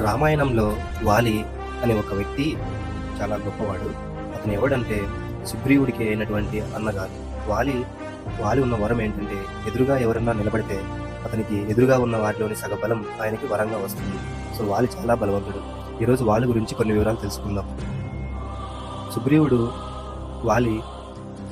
రామాయణంలో వాలి అనే ఒక వ్యక్తి చాలా గొప్పవాడు. అతను ఎవడంటే సుగ్రీవుడికి అయినటువంటి అన్నగారు. వాలి వాలి ఉన్న వరం ఏంటంటే ఎదురుగా ఎవరన్నా నిలబడితే అతనికి ఎదురుగా ఉన్న వారిలోని సగ బలం ఆయనకి వరంగా వస్తుంది. సో వాలి చాలా బలవంతుడు. ఈరోజు వాలి గురించి కొన్ని వివరాలు తెలుసుకుందాం. సుగ్రీవుడు వాలి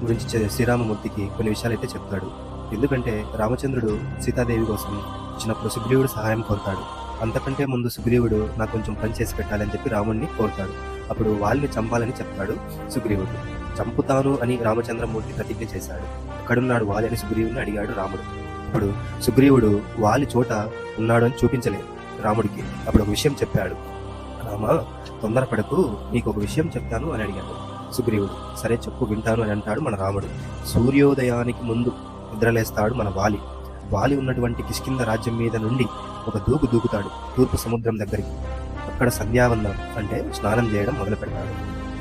గురించి శ్రీరామమూర్తికి కొన్ని విషయాలు అయితే చెప్తాడు. ఎందుకంటే రామచంద్రుడు సీతాదేవి కోసం వచ్చినప్పుడు సుగ్రీవుడు సహాయం కోరుతాడు. అంతకంటే ముందు సుగ్రీవుడు నాకు కొంచెం పని చేసి పెట్టాలని చెప్పి రాముణ్ణి కోరుతాడు. అప్పుడు వాళ్ళని చంపాలని చెప్తాడు సుగ్రీవుడు. చంపుతాను అని రామచంద్రమూర్తి ప్రతిజ్ఞ చేశాడు. అక్కడున్నాడు వాలి అని సుగ్రీవుని అడిగాడు రాముడు. అప్పుడు సుగ్రీవుడు వాలి చోట ఉన్నాడు అని చూపించలేదు రాముడికి. అప్పుడు ఒక విషయం చెప్పాడు. రామ తొందరపడకు నీకు ఒక విషయం చెప్తాను అని అడిగాడు సుగ్రీవుడు. సరే చెప్పు వింటాను అని అంటాడు మన రాముడు. సూర్యోదయానికి ముందు నిద్రలేస్తాడు మన వాలి. వాలి ఉన్నటువంటి కిష్కింద రాజ్యం మీద నుండి ఒక దూకు దూకుతాడు. తూర్పు సముద్రం దగ్గరికి. అక్కడ సంధ్యావందనం అంటే స్నానం చేయడం మొదలు పెడతాడు.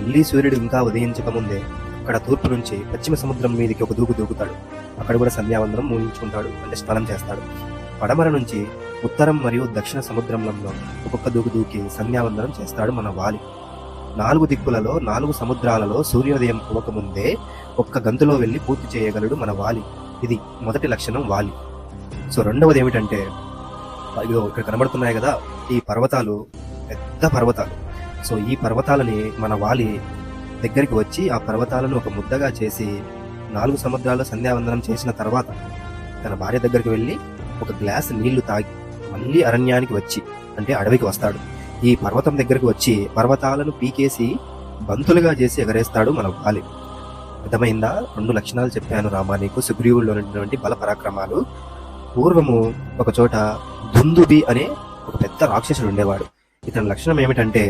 మళ్ళీ సూర్యుడు ఇంకా ఉదయించక ముందే అక్కడ తూర్పు నుంచి పశ్చిమ సముద్రం మీదకి ఒక దూకు దూకుతాడు. అక్కడ కూడా సంధ్యావందనం ముగించుకుంటాడు అంటే స్నానం చేస్తాడు. పడమర నుంచి ఉత్తరం మరియు దక్షిణ సముద్రంలో ఒక్కొక్క దూకు దూకి సంధ్యావందనం చేస్తాడు మన వాలి. నాలుగు దిక్కులలో నాలుగు సముద్రాలలో సూర్యోదయం పోకముందే ఒక్క గంతులో వెళ్ళి పూర్తి చేయగలడు మన వాలి. ఇది మొదటి లక్షణం వాలి. సో రెండవది ఏమిటంటే ఇదో ఇక్కడ కనబడుతున్నాయి కదా ఈ పర్వతాలు పెద్ద పర్వతాలు. సో ఈ పర్వతాలని మన వాలి దగ్గరికి వచ్చి ఆ పర్వతాలను ఒక ముద్దగా చేసి నాలుగు సముద్రాల సంధ్యావందనం చేసిన తర్వాత తన భార్య దగ్గరికి వెళ్ళి ఒక గ్లాస్ నీళ్ళు తాగి మళ్ళీ అరణ్యానికి వచ్చి అంటే అడవికి వస్తాడు. ఈ పర్వతం దగ్గరకు వచ్చి పర్వతాలను పీకేసి బంతులుగా చేసి ఎగరేస్తాడు మన వాలి. అర్థమైందా? రెండు లక్షణాలు చెప్పాను రామా నీకు. సుగ్రీవుల్లో ఉన్నటువంటి బల పరాక్రమాలు పూర్వము ఒక చోట దుందుబి అనే ఒక పెద్ద రాక్షసుడు ఉండేవాడు. ఇతని లక్షణం ఏమిటంటే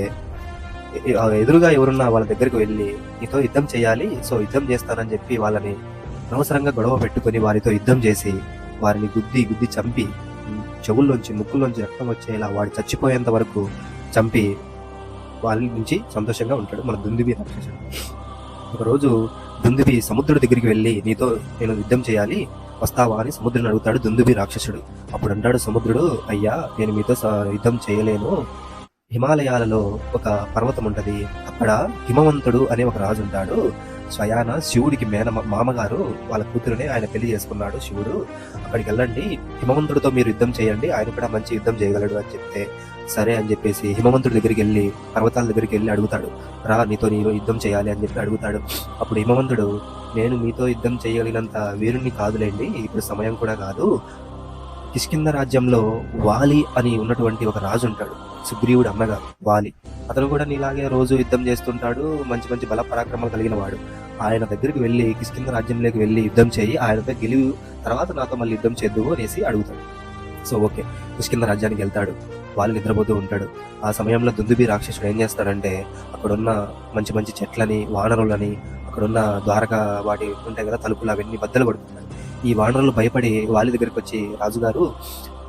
ఎదురుగా ఎవరున్నా వాళ్ళ దగ్గరికి వెళ్ళి నీతో యుద్ధం చేయాలి సో యుద్ధం చేస్తానని చెప్పి వాళ్ళని అనవసరంగా గొడవ పెట్టుకొని వారితో యుద్ధం చేసి వారిని గుద్ది గుద్ది చంపి చెవుల్లోంచి ముక్కుల్లోంచి రక్తం వచ్చేలా వాడు చచ్చిపోయేంత వరకు చంపి వాళ్ళ నుంచి సంతోషంగా ఉంటాడు మన దుందుబి రాక్షసుడు. ఒకరోజు దుందుబి సముద్రుడి దగ్గరికి వెళ్ళి నీతో నేను యుద్ధం చేయాలి వస్తావా? అని సముద్రుని అడుగుతాడు దుందుబి రాక్షసుడు. అప్పుడు అంటాడు సముద్రుడు అయ్యా నేను మీతో స- యుద్ధం చేయలేను. హిమాలయాలలో ఒక పర్వతం ఉంటది. అక్కడ హిమవంతుడు అనే ఒక రాజు ఉంటాడు. స్వయాన శివుడికి మేన మామగారు వాళ్ళ కూతురునే ఆయన పెళ్ళి చేసుకున్నాడు శివుడు. అక్కడికి వెళ్ళండి. హిమవంతుడితో మీరు యుద్ధం చేయండి. ఆయన కూడా మంచి యుద్ధం చేయగలడు అని చెప్తే సరే అని చెప్పేసి హిమవంతుడి దగ్గరికి వెళ్ళి పర్వతాల దగ్గరికి వెళ్ళి అడుగుతాడు. రా నీతో నేను యుద్ధం చేయాలి అని చెప్పి అడుగుతాడు. అప్పుడు హిమవంతుడు నేను మీతో యుద్ధం చేయగలిగినంత వీరుణ్ణి కాదులేండి. ఇప్పుడు సమయం కూడా కాదు. కిష్కింద రాజ్యంలో వాలి అని ఉన్నటువంటి ఒక రాజు ఉంటాడు. సుగ్రీవుడు అన్నగారు వాలి. అతను కూడా నీలాగే రోజు యుద్ధం చేస్తుంటాడు మంచి మంచి బల పరాక్రమాలు కలిగిన వాడు. ఆయన దగ్గరికి వెళ్ళి కిష్కింద రాజ్యంలోకి వెళ్ళి యుద్ధం చేయి ఆయనతో గెలివి తర్వాత నాతో మళ్ళీ యుద్ధం చేద్దువు అనేసి అడుగుతాడు. So okay. కిష్కింద రాజ్యానికి వెళ్తాడు. వాళ్ళు నిద్రపోతూ ఉంటాడు. ఆ సమయంలో దుందుబి రాక్షసుడు ఏం చేస్తాడంటే అక్కడున్న మంచి మంచి చెట్లని వానరులని అక్కడున్న ద్వారక వాటి ఉంటాయి కదా తలుపులు అవన్నీ బద్దలు పడుతున్నాయి. ఈ వానరులు భయపడి వాళ్ళ దగ్గరికి వచ్చి రాజుగారు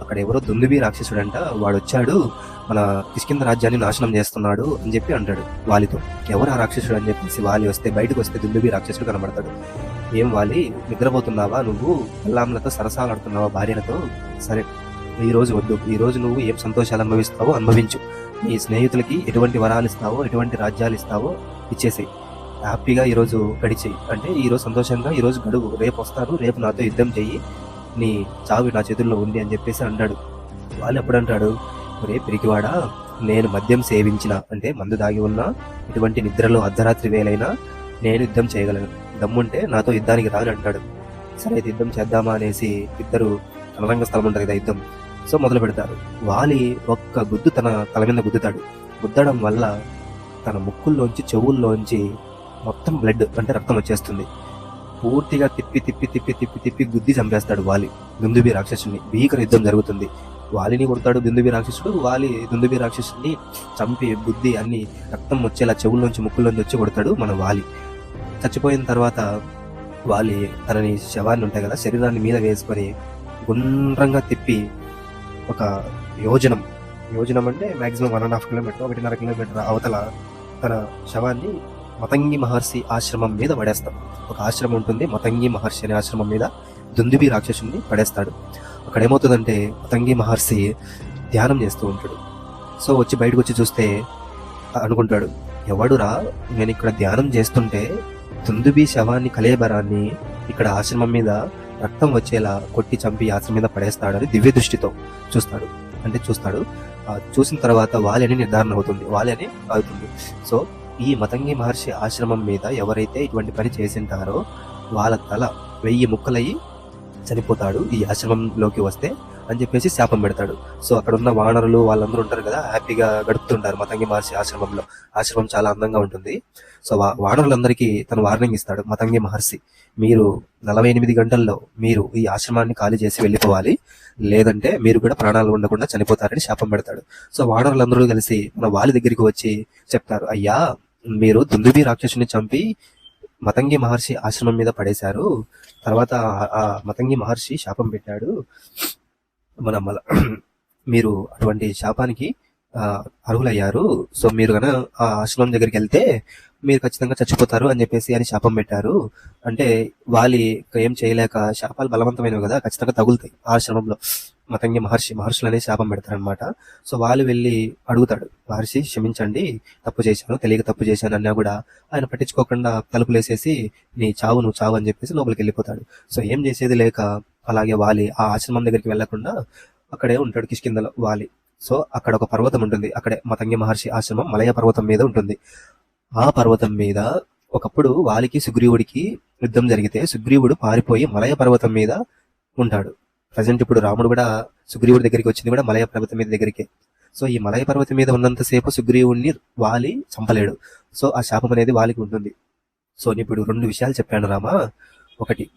అక్కడ ఎవరో దుందుబి రాక్షసుడంట వాడు వచ్చాడు మన కిష్కింద రాజ్యాన్ని నాశనం చేస్తున్నాడు అని చెప్పి అంటాడు వాలితో. ఎవరు ఆ రాక్షసుడు అని చెప్పేసి వాలి వస్తే బయటకు వస్తే దుల్లుబి రాక్షసుడు కనబడతాడు. ఏం వాలి నిద్రపోతున్నావా నువ్వు? అల్లాములతో సరసాలాడుతున్నావా భార్యలతో? సరే ఈ రోజు వద్దు. ఈ రోజు నువ్వు ఏం సంతోషాలు అనుభవిస్తావో అనుభవించు. నీ స్నేహితులకి ఎటువంటి వరాలు ఇస్తావో ఎటువంటి రాజ్యాలు ఇస్తావో ఇచ్చేసేయి. హ్యాపీగా ఈరోజు గడిచేయి. అంటే ఈరోజు సంతోషంగా ఈరోజు గడువు. రేపు వస్తాను రేపు నాతో యుద్ధం చెయ్యి. నీ చావి నా చేతుల్లో ఉంది అని చెప్పేసి అంటాడు. వాళ్ళు ఎప్పుడు అంటాడు ఒరే పిరికివాడా? నేను మద్యం సేవించిన అంటే మందు దాగి ఉన్నా ఇటువంటి నిద్రలో అర్ధరాత్రి వేలైనా నేను యుద్ధం చేయగలను. దమ్ముంటే నాతో యుద్ధానికి రాని అంటాడు. సరే అయితే యుద్ధం చేద్దామా అనేసి ఇద్దరు రణరంగ స్థలం ఉంటుంది కదా యుద్ధం. సో మొదలు పెడతారు. వాలి ఒక్క గుద్దు తన తల మీద గుద్దుతాడు. గుద్దడం వల్ల తన ముక్కుల్లోంచి చెవుల్లోంచి మొత్తం బ్లడ్ అంటే రక్తం వచ్చేస్తుంది. పూర్తిగా తిప్పి తిప్పి తిప్పి తిప్పి తిప్పి గుద్ది చంపేస్తాడు వాలి. దుందుబి రాక్షసుని. భీకర యుద్ధం జరుగుతుంది. వాలిని కొడతాడు దుందుబి రాక్షసుడు. వాలి దుందుబి రాక్షసుని చంపి బుద్ధి అన్ని రక్తం వచ్చేలా చెవుల్లోంచి ముక్కుల్లోంచి వచ్చి కొడతాడు మన వాలి. చచ్చిపోయిన తర్వాత వాలి తనని శవాన్ని ఉంటాయి కదా శరీరాన్ని మీద వేసుకొని గుండ్రంగా తిప్పి ఒక యోజనం యోజనం అంటే maximum one and half kilometre ఒకటిన్నర కిలోమీటర్ అవతల తన శవాన్ని మతంగి మహర్షి ఆశ్రమం మీద పడేస్తాం ఒక ఆశ్రమం ఉంటుంది మతంగి మహర్షి అనే ఆశ్రమం మీద దుందుబి రాక్షసుని పడేస్తాడు. అక్కడ ఏమవుతుందంటే మతంగి మహర్షి ధ్యానం చేస్తూ ఉంటాడు. సో వచ్చి బయటకు వచ్చి చూస్తే అనుకుంటాడు ఎవడురా నేను ఇక్కడ ధ్యానం చేస్తుంటే తుందుబి శవాన్ని కలేబరాన్ని ఇక్కడ ఆశ్రమం మీద రక్తం వచ్చేలా కొట్టి చంపి ఆశ్రమం మీద పడేస్తాడని దివ్య దృష్టితో చూస్తాడు. అంటే చూస్తాడు. చూసిన తర్వాత వాళ్ళని నిర్ధారణ అవుతుంది. వాళ్ళని అని అవుతుంది సో ఈ మతంగి మహర్షి ఆశ్రమం మీద ఎవరైతే ఇటువంటి పని చేసింటారో వాళ్ళ తల వెయ్యి ముక్కలయ్యి చనిపోతాడు ఈ ఆశ్రమంలోకి వస్తే అని చెప్పేసి శాపం పెడతాడు. సో అక్కడ ఉన్న వానరులు వాళ్ళందరూ ఉంటారు కదా హ్యాపీగా గడుపుతుంటారు మతంగి మహర్షి ఆశ్రమంలో. ఆశ్రమం చాలా అందంగా ఉంటుంది. సో వానరులందరికీ తను వార్నింగ్ ఇస్తాడు మతంగి మహర్షి మీరు నలభై ఎనిమిది గంటల్లో మీరు ఈ ఆశ్రమాన్ని ఖాళీ చేసి వెళ్ళిపోవాలి. లేదంటే మీరు కూడా ప్రాణాలు ఉండకుండా చనిపోతారని శాపం పెడతాడు. సో వానరులందరూ కలిసి మన వాలి దగ్గరికి వచ్చి చెప్తారు అయ్యా మీరు దుందుబి రాక్షసుని చంపి మతంగి మహర్షి ఆశ్రమం మీద పడేశారు. తర్వాత ఆ- మతంగి మహర్షి శాపం పెట్టాడు. మన మల మీరు అటువంటి శాపానికి అర్హులయ్యారు. సో మీరు గన ఆ ఆశ్రమం దగ్గరికి వెళ్తే మీరు ఖచ్చితంగా చచ్చిపోతారు అని చెప్పేసి అని శాపం పెట్టారు. అంటే వాలి ఏం చేయలేక శాపాలు బలవంతమైనవి కదా ఖచ్చితంగా తగులుతాయి ఆశ్రమంలో. మతంగి మహర్షి మహర్షులు అనేది శాపం పెడతారనమాట సో వాళ్ళు వెళ్ళి అడుగుతాడు మహర్షి క్షమించండి తప్పు చేశాను తెలియక తప్పు చేశాను అన్నా కూడా ఆయన పట్టించుకోకుండా తలుపులు వేసేసి నీ చావు నువ్వు చావు అని చెప్పేసి లోపలికి వెళ్ళిపోతాడు. సో ఏం చేసేది లేక అలాగే వాలి ఆ ఆశ్రమం దగ్గరికి వెళ్ళకుండా అక్కడే ఉంటాడు కిష్కిందలో వాలి. సో అక్కడ ఒక పర్వతం ఉంటుంది. అక్కడే మతంగి మహర్షి ఆశ్రమం మలయ పర్వతం మీద ఉంటుంది. ఆ పర్వతం మీద ఒకప్పుడు వాలికి సుగ్రీవుడికి యుద్ధం జరిగితే సుగ్రీవుడు పారిపోయి మలయ పర్వతం మీద ఉంటాడు. ప్రజెంట్ ఇప్పుడు రాముడు కూడా సుగ్రీవుడి దగ్గరికి వచ్చింది కూడా మలయ పర్వతం మీద దగ్గరికి. సో ఈ మలయ పర్వతం మీద ఉన్నంతసేపు సుగ్రీవుడిని వాలి చంపలేడు. సో ఆ శాపం అనేది వాలికి ఉంటుంది. సో నేను ఇప్పుడు రెండు విషయాలు చెప్పాను రామా. ఒకటి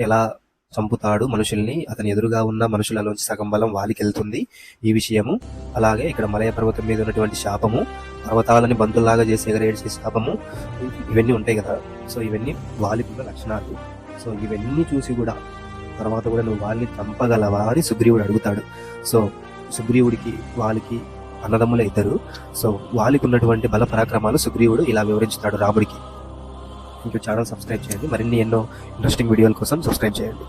ఎలా చంపుతాడు మనుషుల్ని. అతని ఎదురుగా ఉన్న మనుషులలోంచి సగం బలం వాలికి వెళ్తుంది ఈ విషయము. అలాగే ఇక్కడ మలయ పర్వతం మీద ఉన్నటువంటి శాపము పర్వతాలని బంతుల్లాగా చేసి ఎగరేడ్చే శాపము ఇవన్నీ ఉంటాయి కదా. సో ఇవన్నీ వాలికి లక్షణాలు. సో ఇవన్నీ చూసి కూడా తర్వాత కూడా నువ్వు వాళ్ళని చంపగలవా అని సుగ్రీవుడు అడుగుతాడు. సో సుగ్రీవుడికి వాళ్ళకి అన్నదమ్ములే ఇద్దరు. సో వాళ్ళకి ఉన్నటువంటి బల పరాక్రమాలు సుగ్రీవుడు ఇలా వివరించుతాడు రాముడికి. ఇంకో ఛానల్ సబ్స్క్రైబ్ చేయండి. మరిన్ని ఎన్నో ఇంట్రెస్టింగ్ వీడియోల కోసం సబ్స్క్రైబ్ చేయండి.